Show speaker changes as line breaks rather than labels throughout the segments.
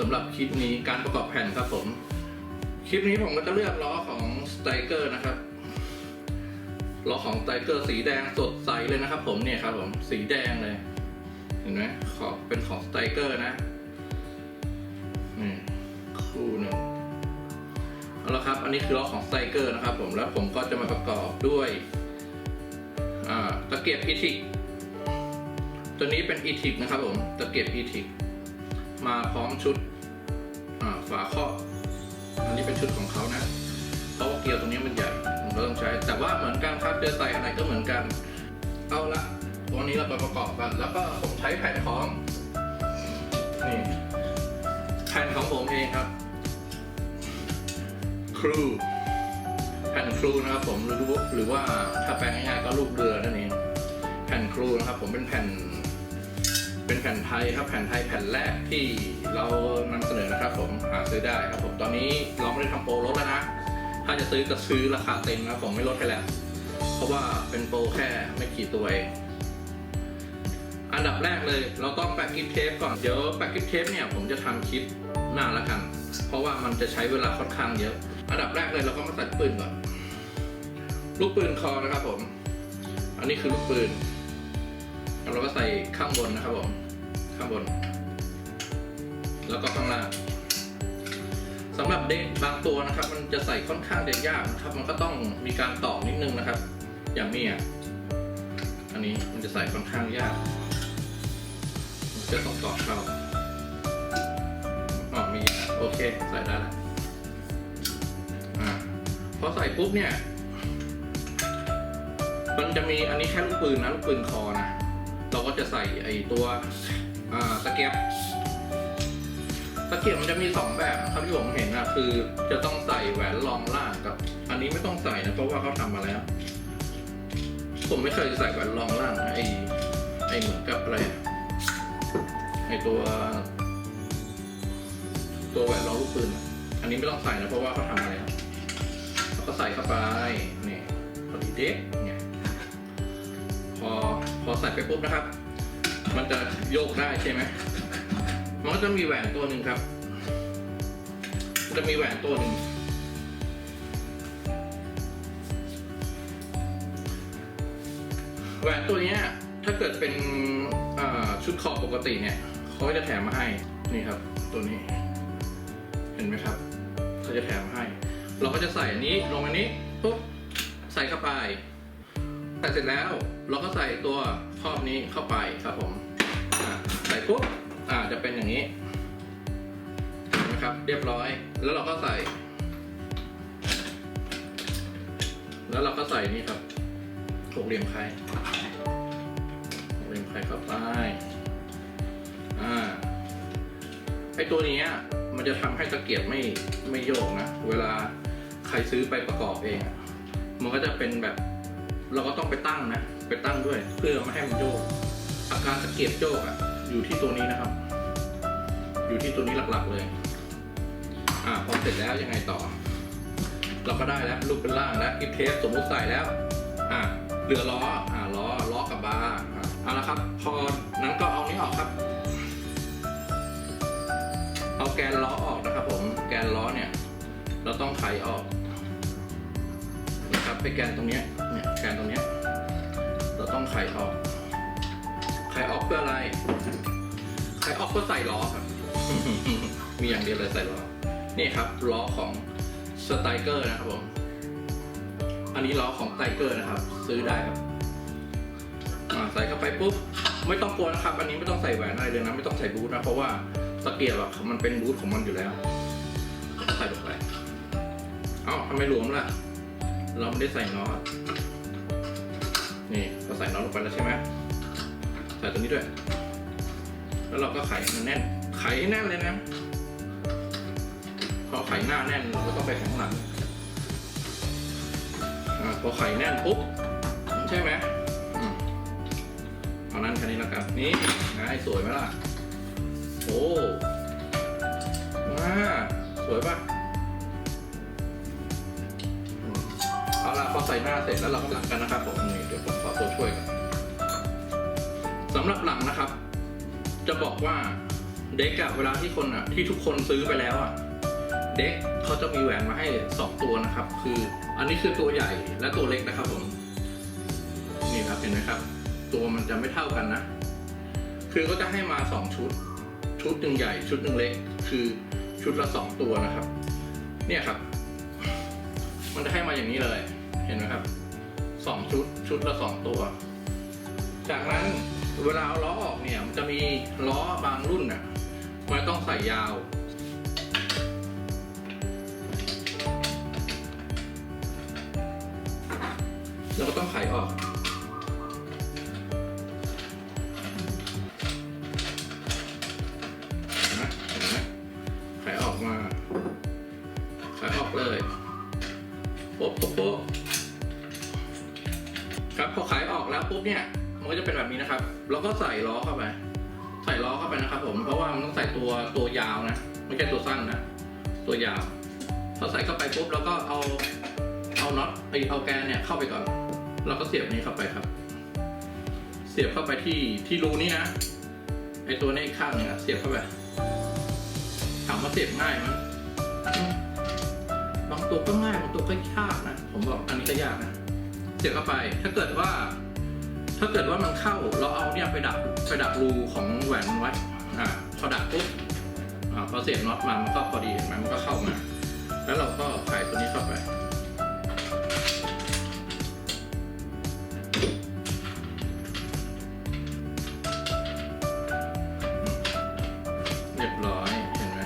สำหรับคลิปนี้การประกอบแผ่นครับผม คลิปนี้ผมก็จะเลือกล้อของสไตรเกอร์นะครับล้อของสไตรเกอร์สีแดงสดใสเลยนะครับ ผมเนี่ยครับผมสีแดงเลยเห็นไหมขอบเป็นของสไตรเกอร์นะนี่คู่หนึ่งเอาละครับ อันนี้คือล้อของสไตรเกอร์นะครับ ผมแล้วผมก็จะมาประกอบด้วยตะเกียบอีทิกตัวนี้เป็นอีทิกนะครับผมตะเกียบอีทิกมาพร้อมชุด ฝาครอบอันนี้เป็นชุดของเขานะเพราะว่าเกลียวตรงนี้มันใหญ่ผมก็ต้องใช้ แต่ว่าเหมือนกันครับจะใส่อะไรก็เหมือนกัน เอาละวันนี้เราไปประกอบกัน แล้วก็ผมใช้แผ่นของนี่แผ่นของผมเองครับ ครูแผ่นครูนะครับผมหรือหรือว่าถ้าแปลง่ายๆก็ลูกเรือนั่นเองแผ่นครูนะครับผมเป็นแผ่น เป็นแผ่นไทยครับแผ่นไทยแผ่นแรกที่เรานำเสนอนะครับผมหาซื้อได้ครับผมตอนนี้เราไม่ได้ทำโปรลดแล้วนะ ถ้าจะซื้อก็ซื้อราคาเต็มนะผมไม่ลดให้แล้ว เพราะว่าเป็นโปรแค่ไม่กี่ตัวเองอันดับแรกเลยเราต้องแปะกิฟเทปก่อนเดี๋ยวแปะกิฟเทปเนี่ยผมจะทำคลิปหน้าละกัน เพราะว่ามันจะใช้เวลาค่อนข้างเยอะ อันดับแรกเลยเราก็มาใส่ปืนก่อน ลูกปืนคอนะครับผม อันนี้คือลูกปืน เราก็ใส่ข้างบนนะครับผมข้างบน แล้วก็ข้างล่างสำหรับเด็กบางตัวนะครับ มันจะใส่ค่อนข้างจะยากนะครับ มันก็ต้องมีการต่อนิดนึงนะครับ อย่างนี้อะอันนี้มันจะใส่ค่อนข้างยากมันจะต้องต่อเข้าอ๋อมีโอเคใส่ได้แล้วอ่าพอใส่ปุ๊บเนี่ย มันจะมีอันนี้แค่ลูกปืนนะลูกปืนคอนะ เราก็จะใส่ไอตัวอ่าตะเกียบตะเกียบมันจะมีสองแบบครับที่ผมเห็นนะคือจะต้องใส่แหวนรองล่างกับ อันนี้ไม่ต้องใส่นะเพราะว่าเขาทำมาแล้ว ผมไม่เคยใส่แหวนรองล่างนะไอไอเหมือนกับอะไรอะไอตัว ตัวแหวนรองลูกปืนอันนี้ไม่ต้องใส่นะเพราะว่าเขาทำมาแล้วแล้วก็ใส่เข้าไปนี่พอดีเด็ก อพอใส่ไปปุ๊บนะครับ มันจะโยกได้ใช่ไหมมันก็จะมีแหวนตัวหนึ่งครับ จะมีแหวนตัวหนึ่งแหวนตัวนี้ถ้าเกิดเป็นชุดคอปกติเนี่ยเขาจะแถมมาให้นี่ครับ ตัวนี้ เห็นไหมครับเขาจะแถมมาให้ เราก็จะใส่อันนี้ลงอันนี้ปุ๊บใส่เข้าไป ใส่เสร็จแล้วเราก็ใส่ตัวครอบนี้เข้าไปครับผมใส่ปุ๊บอ่าจะเป็นอย่างนี้นะครับ เรียบร้อย แล้วเราก็ใส่ แล้วเราก็ใส่นี่ครับหกเหลี่ยมไข่หกเหลี่ยมไข่เข้าไปอ่าไอตัวนี้มันจะทำให้ตะเกียบไม่ไม่โยกนะ เวลาใครซื้อไปประกอบเอง มันก็จะเป็นแบบ เราก็ต้องไปตั้งนะ ไปตั้งด้วย เพื่อไม่ให้มันโยก อาการตะเกียบโยกอะอยู่ที่ตัวนี้นะครับ อยู่ที่ตัวนี้หลักๆเลย อ่าพอเสร็จแล้วยังไงต่อ เราก็ได้แล้วรูปเป็นล่างแล้วกิฟเทปสมมติใส่แล้ว อ่าเหลือล้อ อ่าล้อล้อกับบาร์อะเอาละครับ พอนั้นก็เอานี้ออกครับ เอาแกนล้อออกนะครับผม แกนล้อเนี่ย เราต้องไขออก ไปแกนตรงเนี้ยเนี่ยแกนตรงเนี้ยเราต้องไขออกไขออกเพื่ออะไรไขออกเพื่อใส่ล้อครับ มีอย่างเดียวเลยใส่ล้อนี่ครับล้อของสไตเกอร์นะครับผมอันนี้ล้อของสไตเกอร์นะครับ ซื้อได้ครับใส่เข้าไปปุ๊บไม่ต้องกลัวนะครับ อันนี้ไม่ต้องใส่แหวนอะไรเลยนะไม่ต้องใส่บูทนะเพราะว่าตะเกียบอะมันเป็นบูทของมันอยู่แล้วใส่ลงไปเอ้าทำไมหลวมล่ะ เราไม่ได้ใส่น็อตนี่เราใส่น็อตลงไปแล้วใช่ไหมใส่ตัวนี้ด้วย แล้วเราก็ไขมันแน่น ไขให้แน่นเลยนะพอไขหน้าแน่นเราก็ต้องไปข้างหลังอพอไขแน่นปุ๊บใช่ไหมเอานั้นแค่นี้แล้วกันนี่ง่ายสวยไหมล่ะ โอ้มาสวยป่ะ ใส่หน้าเสร็จแล้วเราก็หลังกันนะครับผมนี่เดี๋ยวผมขอตัวช่วยกันสำหรับหลังนะครับ จะบอกว่าเด็กอะเวลาที่คนอะที่ทุกคนซื้อไปแล้วอะเด็กเขาจะมีแหวนมาให้สองตัวนะครับ คืออันนี้คือตัวใหญ่และตัวเล็กนะครับผมนี่ครับเห็นไหมครับ ตัวมันจะไม่เท่ากันนะ คือก็จะให้มาสองชุด ชุดหนึ่งใหญ่ ชุดหนึ่งเล็ก คือชุดละสองตัวนะครับ เนี่ยครับ มันจะให้มาอย่างนี้เลย เห็นไหมครับสองชุดชุดละสองตัว จากนั้นเวลาเอาล้อออกเนี่ยมันจะมีล้อบางรุ่นน่ะมันต้องใส่ยาว แล้วก็ต้องไขออก ปุ๊บเนี่ยมันก็จะเป็นแบบนี้นะครับ แล้วก็ใส่ล้อเข้าไป ใส่ล้อเข้าไปนะครับ ผมเพราะว่ามันต้องใส่ตัวตัวยาวนะไม่ใช่ตัวสั้นนะตัวยาวพอใส่เข้าไปปุ๊บแล้วก็เอาเอาน็อตไอเอาแกนเนี่ยเข้าไปก่อนแล้วก็เสียบนี้เข้าไปครับ เสียบเข้าไปที่ที่รูนี้นะไอตัวนี้อีกข้างเนี่ยเสียบเข้าไปถามว่าเสียบง่ายไหมบางตัวก็ง่ายบางตัวก็ยากนะผมบอกอันนี้ก็ยากนะเสียบเข้าไป ถ้าเกิดว่า ถ้าเกิดว่ามันเข้าเราเอาเนี่ยไปดักไปดักรูของแหวนไว้อ่าพอดักปุ๊บอ่าพอเสียบน็อตมามันก็พอดีเห็นไหมมันก็เข้ามา แล้วเราก็ไขตัวนี้เข้าไปเรียบร้อยเห็นไหม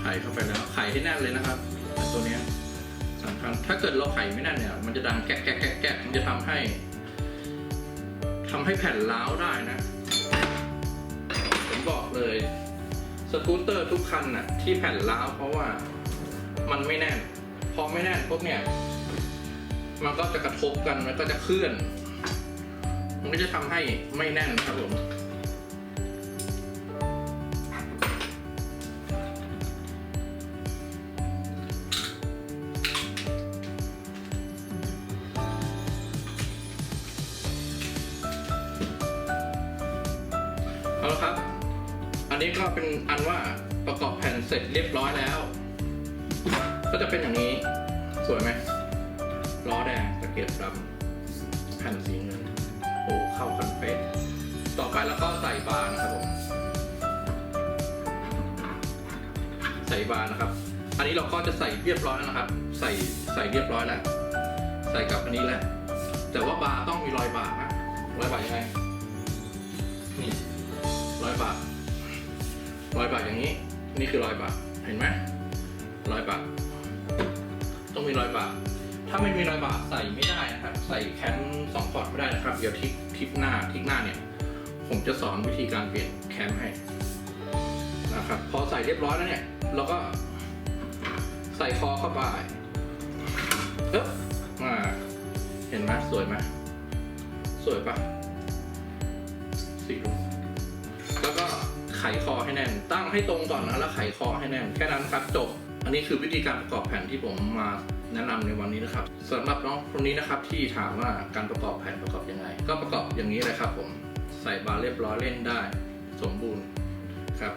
ไขเข้าไปแล้วไขให้แน่นเลยนะครับ ตัวนี้สำคัญถ้าเกิดเราไขไม่แน่นเนี่ย มันจะดังแกะแกะแกะแกะมันจะทำให้ำให้แผ่นล้าวได้นะ ผมบอกเลย สกูตเตอร์ทุกคันน่ะ ที่แผ่นล้าวเพราะว่ามันไม่แน่น พอไม่แน่นปุ๊บเนี่ย มันก็จะกระทบกันมันก็จะเคลื่อน มันก็จะทำให้ไม่แน่นครับผม เอาละครับ อันนี้ก็เป็นอันว่าประกอบแผ่นเสร็จเรียบร้อยแล้ว ก็จะเป็นอย่างนี้ สวยไหมล้อแดงตะเกียบดำแผ่นสีเงิน โอ้เข้ากันเป๊ะต่อไปแล้วก็ใส่บาร์นะครับผมใส่บาร์นะครับ อันนี้เราก็จะใส่เรียบร้อยแล้วนะครับ ใส่ใส่เรียบร้อยแล้ว ใส่กับอันนี้แล้วแต่ว่าบาร์ต้องมีรอยบาร์นะรอยบาร์ยังไง นี่ รอยบาทอย่างนี้ นี่คือรอยบาทเห็นไหมรอยบาทต้องมีรอยบาทถ้าไม่มีรอยบาทใส่ไม่ได้นะครับ ใส่แคมสองพอร์ตไม่ได้นะครับ เดี๋ยวทิกทิกหน้าทิกหน้าเนี่ย ผมจะสอนวิธีการเปลี่ยนแคมให้นะครับ พอใส่เรียบร้อยแล้วเนี่ย เราก็ใส่คอเข้าไปเอ๊ะมาเห็นไหมสวยไหมสวยปะสีรุ้ง คอให้แน่น ตั้งให้ตรงก่อนนะแล้วไขคอให้แน่น แค่นั้นครับจบ อันนี้คือวิธีการประกอบแผ่นที่ผมมาแนะนำในวันนี้นะครับสำหรับน้องคนนี้นะครับที่ถามว่าการประกอบแผ่นประกอบยังไง ก็ประกอบอย่างนี้เลยครับ ผมใส่บาร์เรียบร้อยเล่นได้ สมบูรณ์ครับ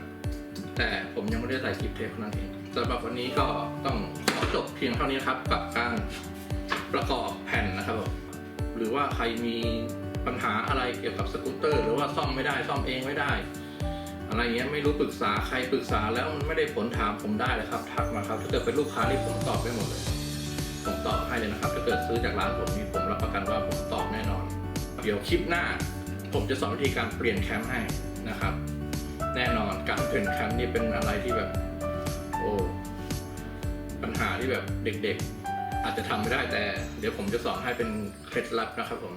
แต่ผมยังไม่ได้ใส่คลิปเทปนั้นเองสำหรับวันนี้ก็ต้องขอจบเพียงเท่านี้ครับกับการประกอบแผ่นนะครับผมหรือว่าใครมีปัญหาอะไรเกี่ยวกับสกูตเตอร์ หรือว่าซ่อมไม่ได้ซ่อมเองไม่ได้ อะไรเงี้ยไม่รู้ปรึกษาใครปรึกษาแล้วมันไม่ได้ผลถามผมได้เลยครับทักมาครับ ถ้าเกิดเป็นลูกค้านี่ผมตอบได้หมดเลย ผมตอบให้เลยนะครับ ถ้าเกิดซื้อจากร้านผมนี่ผมรับประกันว่าผมตอบแน่นอน เดี๋ยวคลิปหน้า ผมจะสอนวิธีการเปลี่ยนแคมป์ให้นะครับ แน่นอนการเปลี่ยนแคมป์นี่เป็นอะไรที่แบบ โอ้ปัญหาที่แบบเด็กๆ อาจจะทำไม่ได้แต่ เดี๋ยวผมจะสอนให้เป็นเคล็ดลับนะครับผม